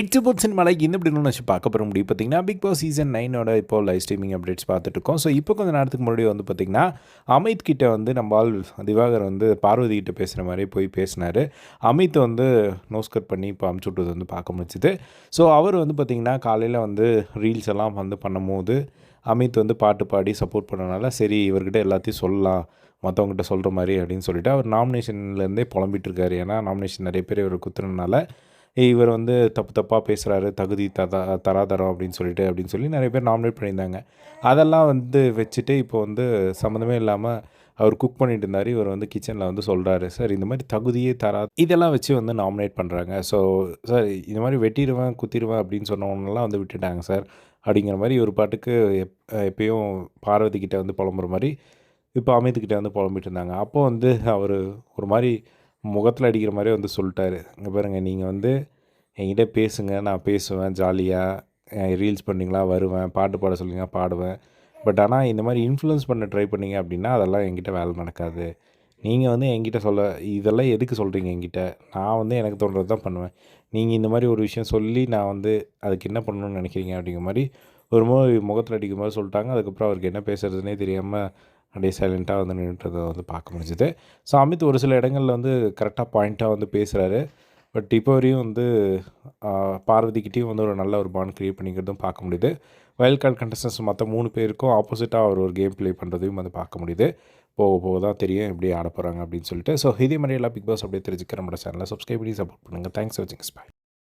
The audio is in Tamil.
இட்ஸ் அபவுட் சினிமாவில் இந்த இப்படி வச்சு பார்க்க போகிற முடியும் பார்த்தீங்கன்னா பிக் பாஸ் சீசன் நைனோட இப்போ லைவ் ஸ்ட்ரீமிங் அப்டேட்ஸ் பார்த்துட்டு இருக்கோம். ஸோ இப்போ கொஞ்சம் நேரத்துக்கு முன்னாடி வந்து பார்த்திங்கன்னா அமித் கிட்ட வந்து நம்ம ஆள் திவாகர் வந்து பார்வதி கிட்ட பேசுகிற மாதிரி போய் பேசினார். அமித் வந்து நோஸ்கட் பண்ணி இப்போ அமுச்சு விட்டது வந்து பார்க்க முடிச்சுது ஸோ அவர் வந்து பார்த்திங்கன்னா காலையில் வந்து ரீல்ஸ் எல்லாம் வந்து பண்ணும்போது அமித் வந்து பாட்டு பாடி சப்போர்ட் பண்ணனால சரி இவர்கிட்ட எல்லாத்தையும் சொல்லலாம் மற்றவங்ககிட்ட சொல்கிற மாதிரி அப்படின்னு சொல்லிட்டு அவர் நாமினேஷன்லேருந்தே புலம்பிட்டு இருக்காரு. ஏன்னா நாமினேஷன் நிறைய பேர் இவர் குத்துறதுனால இவர் வந்து தப்பு தப்பாக பேசுகிறாரு தகுதி ததா தராதரம் அப்படின்னு சொல்லிட்டு அப்படின்னு சொல்லி நிறைய பேர் நாமினேட் பண்ணியிருந்தாங்க. அதெல்லாம் வந்து வச்சுட்டு இப்போ வந்து சம்மந்தமே இல்லாமல் அவர் குக் பண்ணிட்டு இருந்தார். இவர் வந்து கிச்சனில் வந்து சொல்கிறாரு சார் இந்த மாதிரி தகுதியே தரா இதெல்லாம் வச்சு வந்து நாமினேட் பண்ணுறாங்க ஸோ சார் இந்த மாதிரி வெட்டிடுவேன் குத்திடுவேன் அப்படின்னு சொன்னவங்கலாம் வந்து விட்டுட்டாங்க சார். அப்படிங்கிற மாதிரி ஒரு பாட்டுக்கு எப் எப்பயும் பார்வதி கிட்டே வந்து புலம்புற மாதிரி இப்போ அமித்கிட்ட வந்து புலம்பிட்டு இருந்தாங்க. அப்போ வந்து அவர் ஒரு மாதிரி முகத்தில் அடிக்கிற மாதிரி வந்து சொல்லிட்டாரு. இங்கே பாருங்கள் நீங்கள் வந்து என்கிட்ட பேசுங்க நான் பேசுவேன் ஜாலியாக ரீல்ஸ் பண்ணிங்களா வருவேன். பாட்டு பாட சொல்லுங்க பாடுவேன். பட் ஆனால் இந்த மாதிரி இன்ஃப்ளூயன்ஸ் பண்ண ட்ரை பண்ணீங்க அப்படின்னா அதெல்லாம் என்கிட்ட வேலை நடக்காது. நீங்கள் வந்து என்கிட்ட சொல்ல இதெல்லாம் எதுக்கு சொல்கிறீங்க என்கிட்ட? நான் வந்து எனக்கு தோன்றது தான் பண்ணுவேன். நீங்கள் இந்த மாதிரி ஒரு விஷயம் சொல்லி நான் வந்து அதுக்கு என்ன பண்ணணும்னு நினைக்கிறீங்க அப்படிங்கிற மாதிரி ஒரு மாதிரி முகத்தில் அடிக்கும் போது சொல்லிட்டாங்க. அதுக்கப்புறம் அவருக்கு என்ன பேசுகிறதுனே தெரியாமல் அப்படியே சைலண்ட்டாக வந்து நின்றுட்டதை வந்து பார்க்க முடிஞ்சுது. ஸோ அமித் ஒரு சில இடங்களில் வந்து கரெக்டாக பாயிண்ட்டாக வந்து பேசுகிறாரு பட் இப்போ வரையும் வந்து பார்வதிக்கிட்டேயும் வந்து ஒரு நல்ல ஒரு பாண்ட் க்ரியேட் பண்ணிக்கிறதும் பார்க்க முடியுது. வைல்ட் கார்டு கண்டஸ்டன்ஸ் மற்ற மூணு பேருக்கும் ஆப்போசிட்டாக அவர் ஒரு கேம் ப்ளே பண்ணுறதையும் வந்து பார்க்க முடியுது. போக போக தான் தெரியும் எப்படி ஆட போகிறாங்க அப்படின்னு சொல்லிட்டு. ஸோ இதே மாதிரி எல்லாம் பிக் பாஸ் அப்படியே தெரிஞ்சுக்க நம்மளோட சேனலை சப்ஸ்கிரைப் பண்ணி சப்போர்ட் பண்ணுங்கள் தேங்க்ஸ் வாட்சிங் ஸ்பை